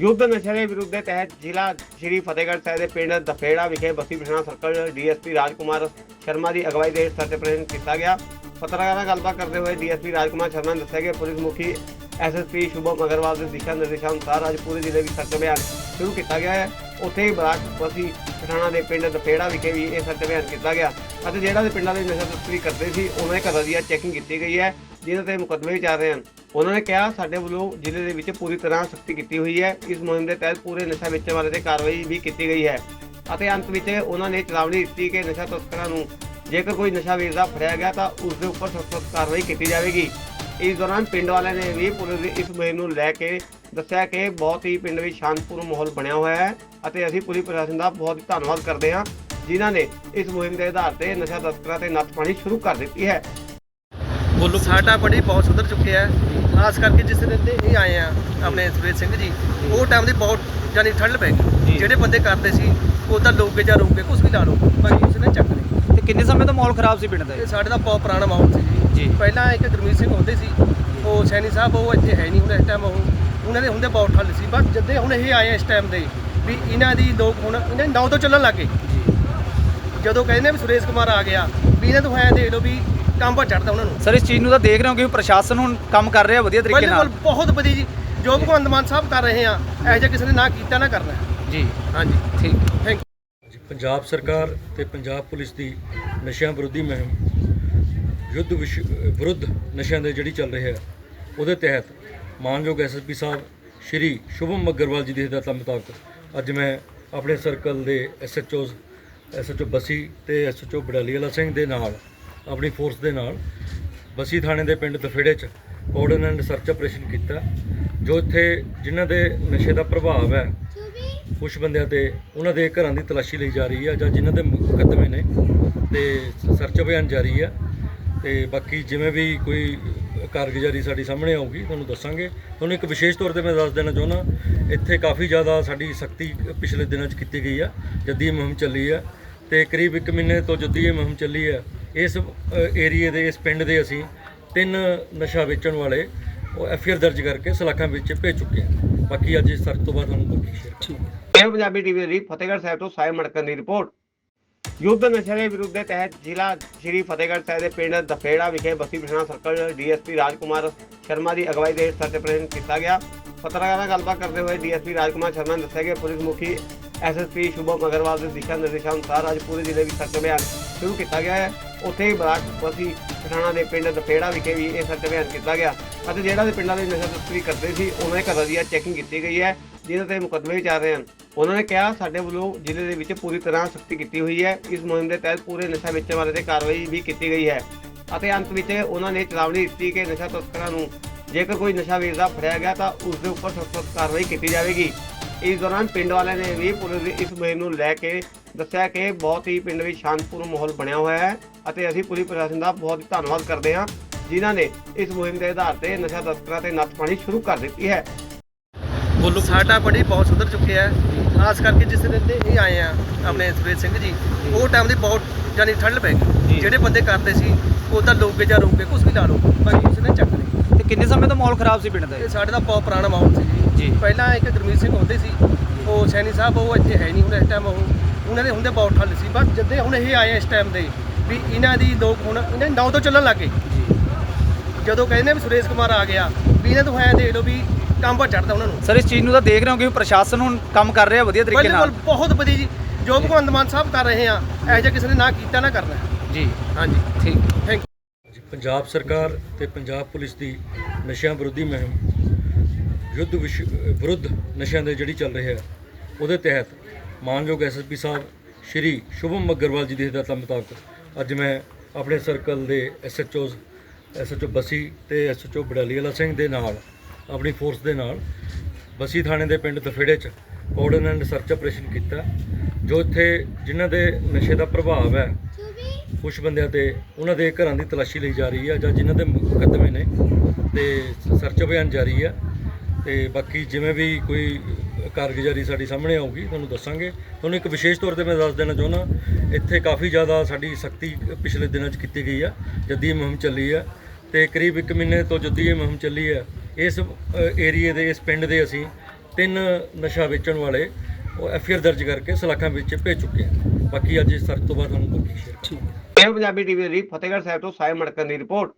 ਯੁੱਧ ਨਸ਼ੇ ਦੇ ਵਿਰੁੱਧ ਦੇ ਤਹਿਤ ਜ਼ਿਲ੍ਹਾ ਸ਼੍ਰੀ ਫਤਿਹਗੜ੍ਹ ਸਾਹਿਬ ਦੇ ਪਿੰਡ ਦਫੇੜਾ ਵਿਖੇ ਬਸੀ ਪਠਾਣਾ ਸਰਕਲ ਡੀਐਸਪੀ ਰਾਜਕੁਮਾਰ ਸ਼ਰਮਾ ਦੀ ਅਗਵਾਈ ਦੇ ਹੇਠ ਸਰਚ ਕੀਤਾ ਗਿਆ। ਪੱਤਰਕਾਰਾਂ ਨਾਲ ਗੱਲਬਾਤ ਕਰਦੇ ਹੋਏ ਡੀਐਸਪੀ ਰਾਜਕੁਮਾਰ ਸ਼ਰਮਾ ਨੇ ਦੱਸਿਆ ਕਿ ਪੁਲਿਸ ਮੁਖੀ ਐਸਐਸਪੀ ਸ਼ੁਭਮ ਅਗਰਵਾਲ ਦੇ ਦਿਸ਼ਾ ਨਿਰਦੇਸ਼ਾਂ ਅਨੁਸਾਰ ਅੱਜ ਪੂਰੇ ਜ਼ਿਲ੍ਹੇ ਵਿੱਚ ਸਰਚ ਅਭਿਆਨ ਸ਼ੁਰੂ ਕੀਤਾ ਗਿਆ ਹੈ। ਉੱਥੇ ਹੀ ਬਲਾਕ ਬਸੀ ਪਠਾਣਾ ਦੇ ਪਿੰਡ ਦਫੇੜਾ ਵਿਖੇ ਵੀ ਇਹ ਸਰਚ ਅਭਿਆਨ ਕੀਤਾ ਗਿਆ ਅਤੇ ਜਿਹੜਾ ਦੇ ਪਿੰਡਾਂ ਦੇ ਨਸ਼ਾ ਤਸਕਰੀ ਕਰਦੇ ਸੀ, ਉਹਨਾਂ ਦੇ ਘਰਾਂ ਦੀ ਚੈਕਿੰਗ ਕੀਤੀ ਗਈ ਹੈ ਜਿਹਨਾਂ ਤੇ ਮੁਕੱਦਮੇ ਵੀ ਚੱਲ ਰਹੇ ਹਨ। ਉਹਨਾਂ ਨੇ ਕਿਹਾ ਸਾਡੇ ਵੱਲੋਂ ਜ਼ਿਲ੍ਹੇ ਦੇ ਵਿੱਚ ਪੂਰੀ ਤਰ੍ਹਾਂ ਸਖਤੀ ਕੀਤੀ ਹੋਈ ਹੈ। ਇਸ ਮੁਹਿੰਮ ਦੇ ਤਹਿਤ ਪੂਰੇ ਨਸ਼ਾ ਵੇਚਣ ਵਾਲੇ ਤੇ ਕਾਰਵਾਈ ਵੀ ਕੀਤੀ ਗਈ ਹੈ ਅਤੇ ਅੰਤ ਵਿੱਚ ਉਹਨਾਂ ਨੇ ਚੇਤਾਵਨੀ ਦਿੱਤੀ ਕਿ ਨਸ਼ਾ ਤਸਕਰਾਂ ਨੂੰ ਜੇਕਰ ਕੋਈ ਨਸ਼ਾ ਵੇਚਦਾ ਫੜਿਆ ਗਿਆ ਤਾਂ ਉਸ ਦੇ ਉੱਪਰ ਸਖਤ ਕਾਰਵਾਈ ਕੀਤੀ ਜਾਵੇਗੀ। ਇਸ ਦੌਰਾਨ ਪਿੰਡ ਵਾਲਿਆਂ ਨੇ ਵੀ ਪੁਲਿਸ ਦੀ ਇਸ ਮੁਹਿੰਮ ਨੂੰ ਲੈ ਕੇ ਦੱਸਿਆ ਕਿ ਬਹੁਤ ਹੀ ਪਿੰਡ ਵਿੱਚ ਸ਼ਾਂਤਪੂਰਨ ਮਾਹੌਲ ਬਣਿਆ ਹੋਇਆ ਹੈ ਅਤੇ ਅਸੀਂ ਪੁਲਿਸ ਪ੍ਰਸ਼ਾਸਨ ਦਾ ਬਹੁਤ ਹੀ ਧੰਨਵਾਦ ਕਰਦੇ ਹਾਂ ਜਿਨ੍ਹਾਂ ਨੇ ਇਸ ਮੁਹਿੰਮ ਦੇ ਆਧਾਰ ਤੇ ਨਸ਼ਾ ਤਸਕਰਾਂ ਤੇ ਨੱਥ ਪਾਣੀ ਸ਼ੁਰੂ ਕਰ ਦਿੱਤੀ ਹੈ। ਬੋਲੋ। ਸਾਡਾ ਬੜੀ ਬਹੁਤ ਸੁਧਰ ਚੁੱਕਿਆ ਹੈ। ਖਾਸ ਕਰਕੇ ਜਿਸ ਦਿਨ ਤੇ ਇਹ ਆਏ ਆ ਆਪਣੇ ਸੁਰੇਸ਼ ਸਿੰਘ ਜੀ ਉਹ ਟਾਈਮ ਦੀ ਬਹੁਤ ਜਾਨੀ ਠੰਡ ਪੈ ਗਈ। ਜਿਹੜੇ ਬੰਦੇ ਕਰਦੇ ਸੀ ਉਹ ਤਾਂ ਲੋਕੇ ਜਾਂ ਰੋਕੇ ਕੁਝ ਵੀ ਲਾ ਲਓ ਬਾਕੀ ਉਸ ਨੇ ਚੱਕ ਲਏ ਤੇ ਕਿੰਨੇ ਸਮੇਂ ਤੋਂ ਮਾਹੌਲ ਖਰਾਬ ਸੀ ਪਿੰਡ ਦਾ ਇਹ? ਸਾਡੇ ਦਾ ਬਹੁਤ ਪੁਰਾਣਾ ਮਾਹੌਲ ਸੀ ਜੀ। ਪਹਿਲਾਂ ਇੱਕ ਗੁਰਮੀਤ ਸਿੰਘ ਹੁੰਦੇ ਸੀ ਉਹ ਸੈਣੀ ਸਾਹਿਬ ਉਹ ਇੱਥੇ ਹੈ ਨਹੀਂ ਹੁਣ ਇਸ ਟਾਈਮ ਉਹ। ਉਹਨਾਂ ਦੇ ਹੁੰਦੇ ਬਹੁਤ ਠੱਲ ਸੀ ਬਸ ਜਦੇ ਹੁਣ ਇਹ ਆਏ ਇਸ ਟਾਈਮ ਦੇ ਵੀ ਇਹਨਾਂ ਦੀ ਲੋਕ ਹੁਣ ਇਹਨਾਂ ਨੌ ਤੋਂ ਚੱਲਣ ਲੱਗੇ ਜਦੋਂ ਕਹਿੰਦੇ ਵੀ ਸੁਰੇਸ਼ ਕੁਮਾਰ ਆ ਗਿਆ ਵੀ ਇਹਨਾਂ ਤੋਂ ਐਂ ਦੇਖ ਲਓ ਵੀ ਕੰਮ ਪਰ ਚੜਦਾ ਉਹਨਾਂ ਨੂੰ। ਸਰ ਇਸ ਚੀਜ਼ ਨੂੰ ਤਾਂ ਦੇਖ ਰਹੇ ਹੋ ਕਿ ਪ੍ਰਸ਼ਾਸਨ ਹੁਣ ਕੰਮ ਕਰ ਰਿਹਾ ਵਧੀਆ ਤਰੀਕੇ ਬਿਲਕੁਲ ਨਾਲ। ਬਹੁਤ ਵਧੀਆ ਜੀ ਜੋ ਭਗਵੰਤ ਮਾਨ ਸਾਹਿਬ ਕਰ ਰਹੇ ਆ ਇਹੋ ਜਿਹਾ ਕਿਸੇ ਨੇ ਨਾ ਕੀਤਾ ਨਾ ਕਰਨਾ। ਜੀ। ਹਾਂਜੀ। ਠੀਕ। ਥੈਂਕ ਜੀ, ਪੰਜਾਬ ਸਰਕਾਰ ਤੇ ਪੰਜਾਬ ਪੁਲਿਸ ਦੀ ਨਸ਼ਿਆਂ ਵਿਰੋਧੀ ਮੁਹਿੰਮ ਯੁੱਧ ਵਿਸ਼- ਵਿਰੁੱਧ ਨਸ਼ਿਆਂ ਦੇ ਜਿਹੜੀ ਚੱਲ ਰਹੀ ਹੈ ਉਹਦੇ ਤਹਿਤ ਮਾਨਯੋਗ ਐਸਐਸਪੀ ਸਾਹਿਬ ਸ਼੍ਰੀ ਸ਼ੁਭਮ ਅਗਰਵਾਲ ਜੀ ਦੇ ਹਦਾਇਤਾਂ ਮੁਤਾਬਕ ਅੱਜ ਮੈਂ ਆਪਣੇ ਸਰਕਲ ਦੇ ਐਸਐਚਓਜ਼ ਐਸਐਚਓ ਬਸੀ ਤੇ ਐਸਐਚਓ ਬਡਾਲੀ ਵਾਲਾ ਸਿੰਘ ਦੇ ਨਾਲ ਆਪਣੀ ਫੋਰਸ ਦੇ ਨਾਲ ਬਸੀ ਥਾਣੇ ਦੇ ਪਿੰਡ ਦਫੇੜੇ 'ਚ ਕੋਆਰਡਨ ਐਂਡ ਸਰਚ ਆਪਰੇਸ਼ਨ ਕੀਤਾ, ਜੋ ਇੱਥੇ ਜਿਨ੍ਹਾਂ ਦੇ ਨਸ਼ੇ ਦਾ ਪ੍ਰਭਾਵ ਹੈ ਕੁਝ ਬੰਦਿਆਂ ਤੇ ਉਹਨਾਂ ਦੇ ਘਰਾਂ ਦੀ ਤਲਾਸ਼ੀ ਲਈ ਜਾ ਰਹੀ ਹੈ ਜਾਂ ਜਿਨ੍ਹਾਂ ਦੇ ਮੁਕੱਦਮੇ ਨੇ ਤੇ ਸਰਚ ਅਭਿਆਨ ਜਾਰੀ ਹੈ ਤੇ ਬਾਕੀ ਜਿਵੇਂ ਵੀ ਕੋਈ ਕਾਰਗੁਜ਼ਾਰੀ ਸਾਡੀ ਸਾਹਮਣੇ ਆਊਗੀ, ਤੁਹਾਨੂੰ ਦੱਸਾਂਗੇ। ਤੁਹਾਨੂੰ ਇੱਕ ਵਿਸ਼ੇਸ਼ ਤੌਰ ਤੇ ਮੈਂ ਦੱਸ ਦੇਣਾ ਚਾਹੁੰਦਾ, ਇੱਥੇ ਕਾਫੀ ਜ਼ਿਆਦਾ ਸਾਡੀ ਸਖਤੀ ਪਿਛਲੇ ਦਿਨਾਂ 'ਚ ਕੀਤੀ ਗਈ ਆ, ਜੱਦੀ ਇਹ ਮੁਹਿੰਮ ਚੱਲੀ ਆ ਤੇ ਕਰੀਬ 1 ਮਹੀਨੇ ਤੋਂ ਜੱਦੀ ਇਹ ਮੁਹਿੰਮ ਚੱਲੀ ਆ। ਇਸ ਏਰੀਏ ਦੇ, ਇਸ ਪਿੰਡ ਦੇ ਅਸੀਂ ਤਿੰਨ ਨਸ਼ਾ ਵੇਚਣ ਵਾਲੇ ਉਹ ਐਫਆਈਆਰ ਦਰਜ ਕਰਕੇ ਸਲਾਖਾਂ ਵਿੱਚ ਭੇਜ ਚੁੱਕੇ ਹਾਂ। ਬਾਕੀ ਅੱਜ ਇਸ ਸਰਚ ਤੋਂ ਬਾਅਦ ਤੁਹਾਨੂੰ ਬਾਕੀ ਸ਼ੇਅਰ ਠੀਕ ਇਹ ਪੰਜਾਬੀ ਟੀਵੀ ਲਈ ਫਤਿਹਗੜ੍ਹ ਸਾਹਿਬ ਤੋਂ ਸਾਇ ਮੜਕਨ ਦੀ ਰਿਪੋਰਟ। ਯੁੱਧ ਨਸ਼ੇ ਦੇ ਵਿਰੁੱਧ ਦੇ ਤਹਿਤ ਜ਼ਿਲ੍ਹਾ ਸ਼੍ਰੀ ਫਤਿਹਗੜ੍ਹ ਸਾਹਿਬ ਦੇ ਪਿੰਡ ਦਫੇੜਾ ਵਿਖੇ ਬਸੀ ਪਠਾਣਾ ਸਰਕਲ ਡੀਐਸਪੀ ਰਾਜਕੁਮਾਰ ਸ਼ਰਮਾ ਦੀ ਅਗਵਾਈ ਦੇ ਹੇਠ ਸਰਚ ਆਪਰੇਸ਼ਨ ਕੀਤਾ ਗਿਆ। ਪੱਤਰਕਾਰਾਂ ਨਾਲ ਗੱਲਬਾਤ ਕਰਦੇ ਹੋਏ ਡੀਐਸਪੀ ਰਾਜਕੁਮਾਰ ਸ਼ਰਮਾ ਨੇ ਦੱਸਿਆ ਕਿ ਪੁਲਿਸ ਮੁਖੀ ਐਸਐਸਪੀ ਸ਼ੁਭਮ ਅਗਰਵਾਲ ਦੇ ਦਿਸ਼ਾ ਨਿਰਦੇਸ਼ਾਂ ਅਨੁਸਾਰ ਅੱਜ ਪੂਰੇ ਜ਼ਿਲ੍ਹੇ ਵਿੱਚ ਸਰਚ ਅਭਿਆਨ ਸ਼ੁਰੂ ਕੀਤਾ ਗਿਆ ਹੈ। ਉੱਥੇ ਹੀ ਬਲਾਕ ਬਸੀ ਪਠਾਣਾ ਦੇ ਪਿੰਡ ਦਫੇੜਾ ਵਿਖੇ ਵੀ ਇਹ ਸੱਚ ਅਭਿਆਨ ਕੀਤਾ ਗਿਆ। ਅਤੇ ਜਿਹੜਾ ਦੇ ਪਿੰਡਾਂ ਦੇ ਨਸ਼ਾ ਤਸਕਰੀ ਕਰਦੇ ਸੀ, ਉਹਨਾਂ ਦੇ ਘਰਾਂ ਦੀ ਚੈਕਿੰਗ ਕੀਤੀ ਗਈ ਹੈ ਜਿਨ੍ਹਾਂ ਤੇ ਮੁਕੱਦਮੇ ਵੀ ਚੱਲ ਰਹੇ ਹਨ। ਉਹਨਾਂ ਨੇ ਕਿਹਾ, ਸਾਡੇ ਵੱਲੋਂ ਜ਼ਿਲ੍ਹੇ ਦੇ ਵਿੱਚ ਪੂਰੀ ਤਰ੍ਹਾਂ ਸਖਤੀ ਕੀਤੀ ਹੋਈ ਹੈ। ਇਸ ਮੁਹਿੰਮ ਦੇ ਤਹਿਤ ਪੂਰੇ ਨਸ਼ਾ ਵੇਚਣ ਵਾਲੇ ਤੇ ਕਾਰਵਾਈ ਵੀ ਕੀਤੀ ਗਈ ਹੈ। ਅਤੇ ਅੰਤ ਵਿੱਚ ਉਹਨਾਂ ਨੇ ਚੇਤਾਵਨੀ ਦਿੱਤੀ ਕਿ ਨਸ਼ਾ ਤਸਕਰਾਂ ਨੂੰ ਜੇਕਰ ਕੋਈ ਨਸ਼ਾ ਵੇਚਦਾ ਫੜਿਆ ਗਿਆ, ਤਾਂ ਉਸ ਦੇ ਉੱਪਰ ਸਖਤ ਕਾਰਵਾਈ ਕੀਤੀ ਜਾਵੇਗੀ। ਇਸ ਦੌਰਾਨ ਪਿੰਡ ਵਾਲਿਆਂ ਨੇ ਵੀ ਪੁਲਿਸ ਦੀ ਇਸ ਮੁਹਿੰਮ ਨੂੰ ਲੈ ਕੇ ਦੱਸਿਆ ਕਿ ਬਹੁਤ ਹੀ ਪਿੰਡ ਵਿੱਚ ਸ਼ਾਂਤਪੂਰਨ ਮਾਹੌਲ ਬਣਿਆ ਹੋਇਆ ਹੈ ਅਤੇ ਅਸੀਂ ਪੁਲਿਸ ਪ੍ਰਸ਼ਾਸਨ ਦਾ ਬਹੁਤ ਹੀ ਧੰਨਵਾਦ ਕਰਦੇ ਹਾਂ ਜਿਨ੍ਹਾਂ ਨੇ ਇਸ ਮੁਹਿੰਮ ਦੇ ਆਧਾਰ ਤੇ ਨਸ਼ਾ ਤਸਕਰਾਂ ਤੇ ਨੱਥ ਪਾਣੀ ਸ਼ੁਰੂ ਕਰ ਦਿੱਤੀ ਹੈ। ਬੋਲੋ। ਸਾਡਾ ਬੜੀ ਬਹੁਤ ਸੁਧਰ ਚੁੱਕਿਆ ਹੈ। ਖਾਸ ਕਰਕੇ ਜਿਸ ਦਿਨ ਤੇ ਇਹ ਆਏ ਆ ਆਪਣੇ ਸੁਰੇਸ਼ ਸਿੰਘ ਜੀ ਉਹ ਟਾਈਮ ਦੀ ਬਹੁਤ ਜਾਨੀ ਠੰਡ ਪੈ ਗਈ। ਜਿਹੜੇ ਬੰਦੇ ਕਰਦੇ ਸੀ ਉਹ ਤਾਂ ਲੋਕੇ ਜਾਂ ਰੋਕੇ ਕੁਝ ਵੀ ਲਾ ਲਓ ਬਾਕੀ ਉਸ ਨੇ ਚੱਕ ਲਏ। ਤੇ ਕਿੰਨੇ ਸਮੇਂ ਤੋਂ ਮਾਹੌਲ ਖਰਾਬ ਸੀ ਪਿੰਡ ਦਾ? ਇਹ ਸਾਡੇ ਦਾ ਬਹੁਤ ਪੁਰਾਣਾ ਮਾਹੌਲ ਸੀ। ਜੀ। ਜੀ ਪਹਿਲਾਂ ਇੱਕ ਗੁਰਮੀਤ ਸਿੰਘ ਹੁੰਦੇ ਸੀ ਉਹ ਸੈਣੀ ਸਾਹਿਬ ਉਹ ਇੱਥੇ ਹੈ ਨਹੀਂ ਹੁਣ ਇਸ ਟਾਈਮ ਉਹ। ਉਹਨਾਂ ਦੇ ਹੁੰਦੇ ਬਹੁਤ ਠੱਲ ਸੀ ਬਸ ਜਦੇ ਹੁਣ ਇਹ ਆਏ ਆ ਇਸ ਟਾਈਮ ਦੇ ਵੀ ਇਹਨਾਂ ਦੀ ਲੋਕ ਹੁਣ ਇਹਨਾਂ ਨੌ ਤੋਂ ਚੱਲਣ ਲੱਗੇ ਜਦੋਂ ਕਹਿੰਦੇ ਵੀ ਸੁਰੇਸ਼ ਕੁਮਾਰ ਆ ਗਿਆ ਵੀ ਇਹਨਾਂ ਤੋਂ ਐਂ ਦੇਖ ਲਓ ਵੀ ਕੰਮ ਪਰ ਚੜਦਾ ਉਹਨਾਂ ਨੂੰ। ਸਰ ਇਸ ਚੀਜ਼ ਨੂੰ ਤਾਂ ਦੇਖ ਰਹੇ ਹੋ ਕਿ ਪ੍ਰਸ਼ਾਸਨ ਹੁਣ ਕੰਮ ਕਰ ਰਿਹਾ ਵਧੀਆ ਤਰੀਕੇ ਬਿਲਕੁਲ ਨਾਲ। ਬਹੁਤ ਵਧੀਆ ਜੀ ਜੋ ਭਗਵੰਤ ਮਾਨ ਸਾਹਿਬ ਕਰ ਰਹੇ ਆ ਇਹੋ ਜਿਹਾ ਕਿਸੇ ਨੇ ਨਾ ਕੀਤਾ ਨਾ ਕਰਨਾ। ਜੀ। ਹਾਂਜੀ। ਠੀਕ। ਥੈਂਕ ਜੀ, ਪੰਜਾਬ ਸਰਕਾਰ ਤੇ ਪੰਜਾਬ ਪੁਲਿਸ ਦੀ ਨਸ਼ਿਆਂ ਵਿਰੋਧੀ ਮੁਹਿੰਮ ਯੁੱਧ ਵਿਰੁੱਧ ਨਸ਼ਿਆਂ ਦੇ ਜਿਹੜੀ ਚੱਲ ਰਹੀ ਹੈ ਉਹਦੇ ਤਹਿਤ ਮਾਨਯੋਗ ਐਸਐਸਪੀ ਸਾਹਿਬ, ਸ਼੍ਰੀ ਸ਼ੁਭਮ ਅਗਰਵਾਲ ਜੀ ਦੇ ਹਦਾਇਤਾਂ ਮੁਤਾਬਕ ਅੱਜ ਮੈਂ ਆਪਣੇ ਸਰਕਲ ਦੇ ਐਸਐਚਓਜ਼ ਐਸਐਚਓ ਬਸੀ ਤੇ ਐਸਐਚਓ ਬਡਾਲੀ ਵਾਲਾ ਸਿੰਘ ਦੇ ਨਾਲ, ਆਪਣੀ ਫੋਰਸ ਦੇ ਨਾਲ, ਬਸੀ ਥਾਣੇ ਦੇ ਪਿੰਡ ਦਫੇੜੇ 'ਚ ਕੋਆਰਡਨ ਐਂਡ ਸਰਚ ਆਪਰੇਸ਼ਨ ਕੀਤਾ, ਜੋ ਇੱਥੇ ਜਿਨ੍ਹਾਂ ਦੇ ਨਸ਼ੇ ਦਾ ਪ੍ਰਭਾਵ ਹੈ ਕੁਝ ਬੰਦਿਆਂ ਤੇ ਉਹਨਾਂ ਦੇ ਘਰਾਂ ਦੀ ਤਲਾਸ਼ੀ ਲਈ ਜਾ ਰਹੀ ਹੈ ਜਾਂ ਜਿਨ੍ਹਾਂ ਦੇ ਮੁਕੱਦਮੇ ਨੇ, ਤੇ ਸਰਚ ਅਭਿਆਨ ਜਾਰੀ ਹੈ। ਤੇ ਬਾਕੀ ਜਿਵੇਂ ਵੀ ਕੋਈ ਕਾਰਗੁਜ਼ਾਰੀ ਸਾਡੀ ਸਾਹਮਣੇ ਆਊਗੀ ਤੁਹਾਨੂੰ ਦੱਸਾਂਗੇ। ਤੁਹਾਨੂੰ ਇੱਕ ਵਿਸ਼ੇਸ਼ ਤੌਰ ਤੇ ਮੈਂ ਦੱਸ ਦੇਣਾ ਚਾਹੁੰਦਾ ਇੱਥੇ ਕਾਫੀ ਜ਼ਿਆਦਾ ਸਾਡੀ ਸਖਤੀ ਪਿਛਲੇ ਦਿਨਾਂ 'ਚ ਕੀਤੀ ਗਈ ਆ ਜੱਦੀ ਇਹ ਮੁਹਿੰਮ ਚੱਲੀ ਆ ਤੇ ਕਰੀਬ 1 ਮਹੀਨੇ ਤੋਂ ਜੱਦੀ ਇਹ ਮੁਹਿੰਮ ਚੱਲੀ ਆ। ਇਸ ਏਰੀਏ ਦੇ ਇਸ ਪਿੰਡ ਦੇ ਅਸੀਂ ਤਿੰਨ ਨਸ਼ਾ ਵੇਚਣ ਵਾਲੇ ਉਹ ਐਫ ਆਰ ਦਰਜ ਕਰਕੇ ਸਲਾਖਾਂ ਵਿੱਚ ਭੇਜ ਚੁੱਕੇ ਆ। ਬਾਕੀ ਅੱਜ ਸਰਚ ਤੋਂ ਬਾਅਦ ਤੁਹਾਨੂੰ ਬਾਕੀ ਸ਼ੇਅਰ ਠੀਕ। ਪੰਜਾਬੀ ਟੀਵੀ ਲਈ ਫਤਿਹਗੜ੍ਹ ਸਾਹਿਬ ਤੋਂ ਸਾਇਮ ਮੜਕਨ ਦੀ ਰਿਪੋਰਟ।